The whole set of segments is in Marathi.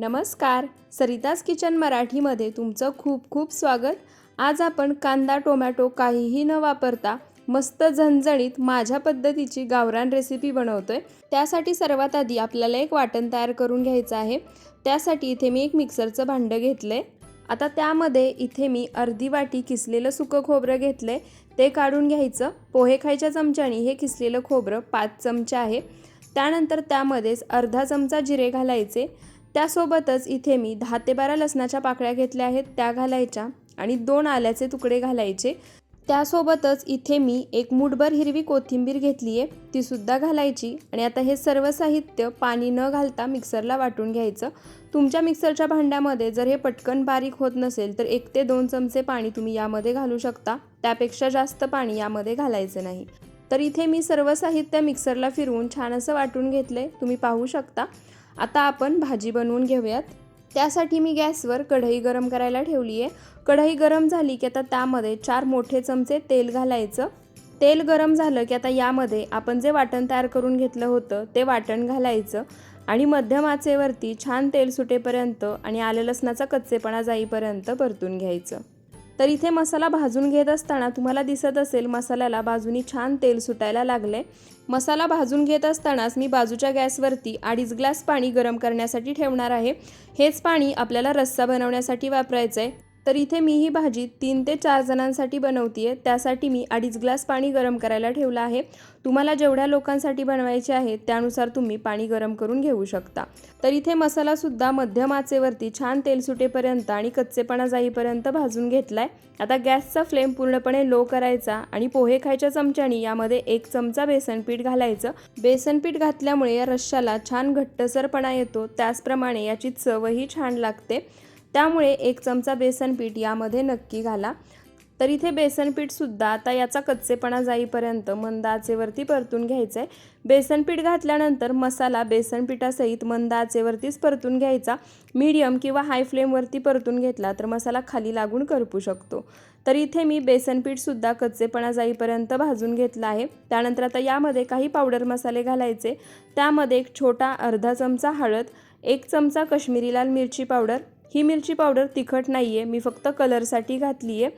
नमस्कार. सरिताज किचन मराठीमध्ये तुमचं खूप खूप स्वागत. आज आपण कांदा टोमॅटो काहीही न वापरता मस्त झणझणीत माझ्या पद्धतीची गावरान रेसिपी बनवतोय. त्यासाठी सर्वात आधी आपल्याला एक वाटण तयार करून घ्यायचं आहे. त्यासाठी इथे मी एक मिक्सरचं भांडं घेतलं आहे आता त्यामध्ये इथे मी अर्धी वाटी किसलेलं सुकं खोबरं घेतलं आहे ते काढून घ्यायचं. पोहे खायच्या चमच्याने हे किसलेलं खोबरं पाच चमचे आहे. त्यानंतर त्यामध्येच अर्धा चमचा जिरे घालायचे. त्यासोबतच इथे मी दहा ते बारा लसणाच्या पाकळ्या घेतल्या आहेत त्या घालायच्या आणि दोन आल्याचे तुकडे घालायचे. त्यासोबतच इथे मी एक मुठभर हिरवी कोथिंबीर घेतली आहे तीसुद्धा घालायची. आणि आता हे सर्व साहित्य पाणी न घालता मिक्सरला वाटून घ्यायचं. तुमच्या मिक्सरच्या भांड्यामध्ये जर हे पटकन बारीक होत नसेल तर एक ते दोन चमचे पाणी तुम्ही यामध्ये घालू शकता. त्यापेक्षा जास्त पाणी यामध्ये घालायचं नाही. तर इथे मी सर्व साहित्य मिक्सरला फिरवून छान असं वाटून घेतलं आहे तुम्ही पाहू शकता. आता आपण भाजी बनवून घेऊयात. त्यासाठी मी गॅसवर कढई गरम करायला ठेवली आहे कढई गरम झाली की आता त्यामध्ये चार मोठे चमचे तेल घालायचं. तेल गरम झालं की आता यामध्ये आपण जे वाटण तयार करून घेतलं होतं ते वाटण घालायचं. आणि मध्यम आचेवरती छान तेल सुटेपर्यंत आणि आलं लसणाचा कच्चेपणा जाईपर्यंत परतून घ्यायचं. तर इथे मसाला भाजून घेत असताना तुम्हाला दिसत असेल मसाल्याला बाजूनी छान तेल सुटायला लागले मसाला भाजून घेत असतानाच मी बाजूच्या गॅसवरती अडीच ग्लास पाणी गरम करण्यासाठी ठेवणार आहे. हेच पाणी आपल्याला रस्सा बनवण्यासाठी वापरायचं आहे तर इथे मी ही भाजी तीन ते चार जणांसाठी बनवते आहे त्यासाठी मी अडीच ग्लास पाणी गरम करायला ठेवलं आहे. तुम्हाला जेवढ्या लोकांसाठी बनवायचे आहे त्यानुसार तुम्ही पाणी गरम करून घेऊ शकता. तर इथे मसालासुद्धा मध्यम आचेवरती छान तेल सुटेपर्यंत आणि कच्चेपणा जाईपर्यंत भाजून घेतला आहे आता गॅसचा फ्लेम पूर्णपणे लो करायचा आणि पोहे खायच्या चमच्यानी यामध्ये एक चमचा बेसनपीठ घालायचं. बेसनपीठ घातल्यामुळे या रश्श्याला छान घट्टसरपणा येतो. त्याचप्रमाणे याची चवही छान लागते. त्यामुळे एक चमचा बेसन पीठ यामध्ये नक्की घाला. तर इथे बेसन पीठसुद्धा आता याचा कच्चेपणा जाईपर्यंत मंद आचेवरती परतून घ्यायचं आहे बेसन पीठ घातल्यानंतर मसाला बेसन पिठासहित मंद आचेवरतीच परतून घ्यायचा. मीडियम किंवा हाय फ्लेमवरती परतून घेतला तर मसाला खाली लागून करपू शकतो. तर इथे मी बेसन पीठसुद्धा कच्चेपणा जाईपर्यंत भाजून घेतला आहे. त्यानंतर आता यामध्ये काही पावडर मसाले घालायचे. त्यामध्ये एक छोटा अर्धा चमचा हळद एक चमचा कश्मीरी लाल मिरची पावडर ही मिरची पावडर तिखट नाही आहे मी फक्त कलरसाठी घातली आहे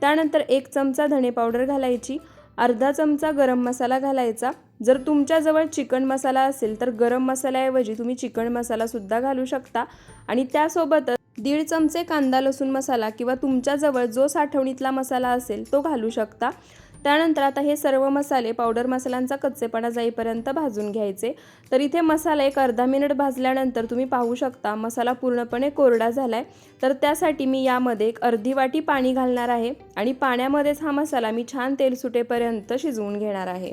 त्यानंतर एक चमचा धणे पावडर घालायची अर्धा चमचा गरम मसाला घालायचा. जर तुमच्याजवळ चिकन मसाला असेल तर गरम मसाल्याऐवजी तुम्ही चिकन मसालासुद्धा घालू शकता. आणि त्यासोबतच दीड चमचे कांदा लसूण मसाला किंवा तुमच्याजवळ जो साठवणीतला मसाला असेल तो घालू शकता. त्यानंतर आता हे सर्व मसाले पावडर मसाल्यांचा कच्चेपणा जाईपर्यंत भाजून घ्यायचे. तर इथे मसाला एक अर्धा मिनिट भाजल्यानंतर तुम्ही पाहू शकता मसाला पूर्णपणे कोरडा झाला आहे तर त्यासाठी मी यामध्ये एक अर्धी वाटी पाणी घालणार आहे आणि पाण्यामध्येच हा मसाला मी छान तेल सुटेपर्यंत शिजवून घेणार आहे.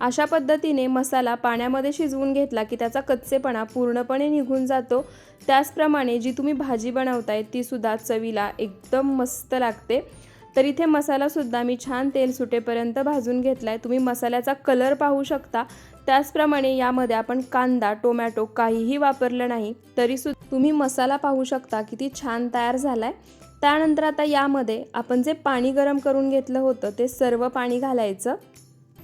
अशा पद्धतीने मसाला पाण्यामध्ये शिजवून घेतला की त्याचा कच्चेपणा पूर्णपणे निघून जातो. त्याचप्रमाणे जी तुम्ही भाजी बनवताय तीसुद्धा चवीला एकदम मस्त लागते. तर इथे मसालासुद्धा मी छान तेल सुटेपर्यंत भाजून घेतला आहे तुम्ही मसाल्याचा कलर पाहू शकता. त्याचप्रमाणे यामध्ये आपण कांदा टोमॅटो काहीही वापरलं नाही तरीसुद्धा तुम्ही मसाला पाहू शकता किती छान तयार झाला आहे त्यानंतर आता यामध्ये आपण जे पाणी गरम करून घेतलं होतं ते सर्व पाणी घालायचं.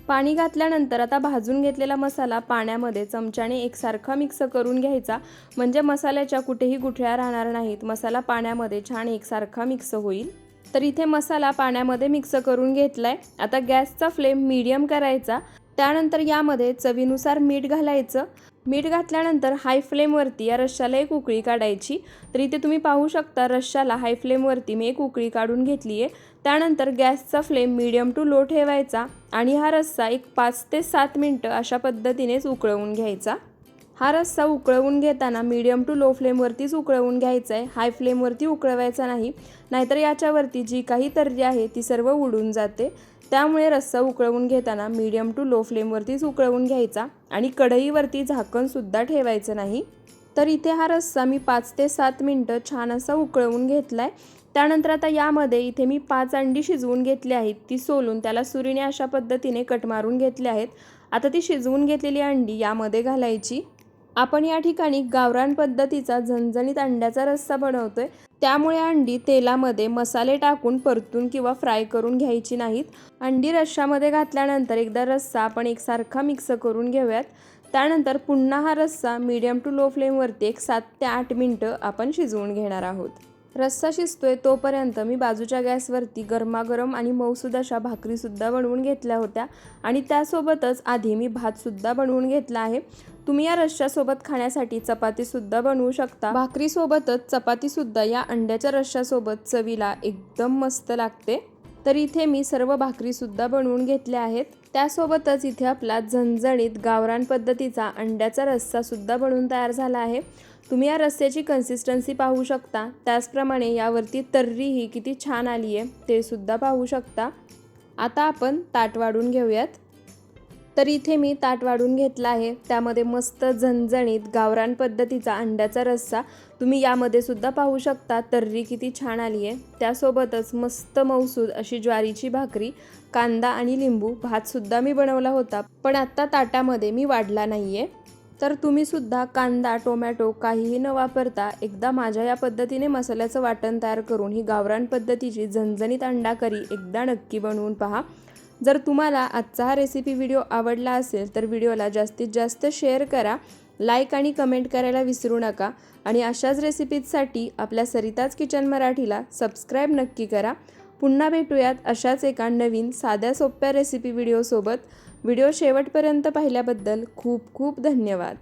पाणी घातल्यानंतर आता भाजून घेतलेला मसाला पाण्यामध्ये चमच्याने एकसारखा मिक्स करून घ्यायचा. म्हणजे मसाल्याच्या कुठेही गुठळ्या राहणार नाहीत. मसाला पाण्यामध्ये छान एकसारखा मिक्स होईल. तर इथे मसाला पाण्यामध्ये मिक्स करून घेतला आहे आता गॅसचा फ्लेम मीडियम करायचा. त्यानंतर यामध्ये चवीनुसार मीठ घालायचं. मीठ घातल्यानंतर हाय फ्लेमवरती या रश्श्याला एक उकळी काढायची. तर इथे तुम्ही पाहू शकता रश्श्याला हाय फ्लेमवरती मी एक उकळी काढून घेतली आहे त्यानंतर गॅसचा फ्लेम मीडियम टू लो ठेवायचा आणि हा रस्सा एक पाच ते सात मिनटं अशा पद्धतीनेच उकळवून घ्यायचा. हा रस्सा उकळवून घेताना मीडियम टू लो फ्लेमवरतीच उकळवून घ्यायचा आहे हाय फ्लेमवरती उकळवायचा नाही. नाहीतर याच्यावरती जी काही तर्री आहे ती सर्व उडून जाते. त्यामुळे रस्सा उकळवून घेताना मीडियम टू लो फ्लेमवरतीच उकळवून घ्यायचा आणि कढईवरती झाकणसुद्धा ठेवायचं नाही. तर इथे हा रस्सा मी पाच ते सात मिनटं छान असा उकळवून घेतला आहे त्यानंतर आता यामध्ये इथे मी पाच अंडी शिजवून घेतली आहेत. ती सोलून त्याला सुरीने अशा पद्धतीने कट मारून घेतले आहेत. आता ती शिजवून घेतलेली अंडी यामध्ये घालायची. आपण या ठिकाणी गावरान पद्धतीचा झणझणीत अंड्याचा रस्सा बनवतोय. त्यामुळे अंडी तेलामध्ये मसाले टाकून परतून किंवा फ्राय करून घ्यायची नाहीत. अंडी रश्श्यामध्ये घातल्यानंतर एकदा रस्सा आपण एकसारखा मिक्स करून घेऊयात. त्यानंतर पुन्हा हा रस्सा मीडियम टू लो फ्लेमवरती एक सात ते आठ मिनटं आपण शिजवून घेणार आहोत. रस्सा शिजतोय तोपर्यंत मी बाजूच्या गॅसवरती गरमागरम आणि मऊसूद अशा भाकरीसुद्धा बनवून घेतल्या होत्या. आणि त्यासोबतच आधी मी भातसुद्धा बनवून घेतला आहे. तुम्ही या रश्श्यासोबत खाण्यासाठी चपातीसुद्धा बनवू शकता. भाकरीसोबतच चपातीसुद्धा या अंड्याच्या रश्श्यासोबत चवीला एकदम मस्त लागते. तर इथे मी सर्व भाकरीसुद्धा बनवून घेतल्या आहेत. त्यासोबतच इथे आपला झणझणीत गावरान पद्धतीचा अंड्याचा रस्सासुद्धा बनवून तयार झाला आहे. तुम्ही या रस्स्याची कन्सिस्टन्सी पाहू शकता. त्याचप्रमाणे यावरती तर्रीही किती छान आली आहे ते सुद्धा पाहू शकता. आता आपण ताट वाढून घेऊयात. तर इथे मी ताट वाढून घेतला आहे. त्यामध्ये मस्त झणझणीत गावरान पद्धतीचा अंड्याचा रस्सा तुम्ही यामध्ये सुद्धा पाहू शकता. तर्री किती छान आली आहे. त्यासोबतच मस्त मौसूद अशी ज्वारीची भाकरी कांदा आणि लिंबू भातसुद्धा मी बनवला होता. पण आत्ता ताटामध्ये मी वाढला नाही आहे तर तुम्हीसुद्धा कांदा टोमॅटो काहीही न वापरता एकदा माझ्या या पद्धतीने मसाल्याचं वाटण तयार करून ही गावरान पद्धतीची झणझणीत अंडा करी एकदा नक्की बनवून पहा. जर तुम्हाला आजचा हा रेसिपी व्हिडिओ आवडला असेल तर व्हिडिओला जास्तीत जास्त शेअर करा. लाईक आणि कमेंट करायला विसरू नका. आणि अशाच रेसिपीजसाठी आपल्या सरिताज किचन मराठीला सबस्क्राईब नक्की करा. पुन्हा भेटूयात अशाच एका नवीन साध्या सोप्या रेसिपी व्हिडिओसोबत व्हिडिओ शेवटपर्यंत पाहिल्याबद्दल खूप खूप धन्यवाद.